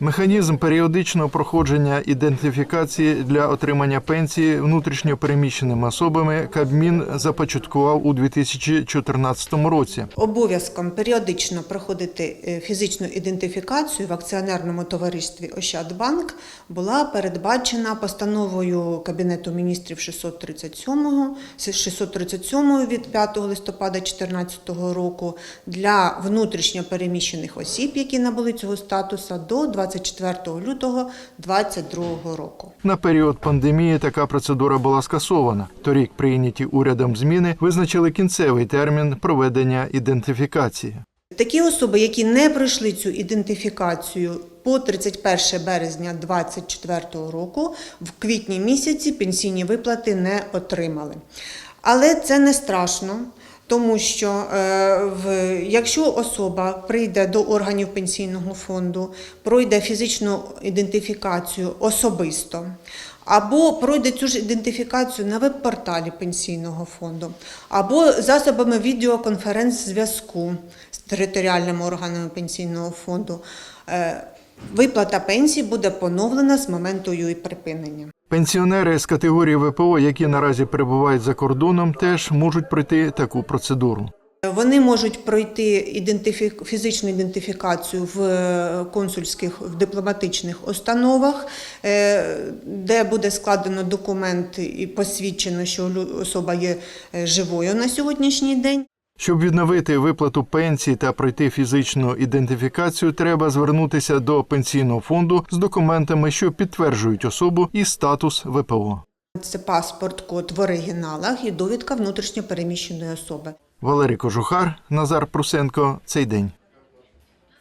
Механізм періодичного проходження ідентифікації для отримання пенсії внутрішньо переміщеними особами Кабмін започаткував у 2014 році. Обов'язком періодично проходити е, фізичну ідентифікацію в акціонерному товаристві Ощадбанк була передбачена постановою Кабінету міністрів 637, 637 від 5 листопада 2014 року для внутрішньо переміщених осіб, які набули цього статусу, до 24 лютого 2022 року. На період пандемії така процедура була скасована. Торік прийняті урядом зміни визначили кінцевий термін проведення ідентифікації. Такі особи, які не пройшли цю ідентифікацію по 31 березня 2024 року, в квітні місяці пенсійні виплати не отримали. Але це не страшно. Тому що е, якщо особа прийде до органів пенсійного фонду, пройде фізичну ідентифікацію особисто, або пройде цю ж ідентифікацію на веб-порталі пенсійного фонду, або засобами відеоконференц-зв'язку з територіальними органами пенсійного фонду, е, виплата пенсії буде поновлена з моменту її припинення. Пенсіонери з категорії ВПО, які наразі перебувають за кордоном, теж можуть пройти таку процедуру. Вони можуть пройти фізичну ідентифікацію в е, консульських в дипломатичних установах, е, де буде складено документ і посвідчено, що особа є е, живою на сьогоднішній день. Щоб відновити виплату пенсії та пройти фізичну ідентифікацію, треба звернутися до пенсійного фонду з документами, що підтверджують особу і статус ВПО. Це паспорт, код в оригіналах і довідка внутрішньопереміщеної особи. Валерій Кожухар, Назар Прусенко. Цей день.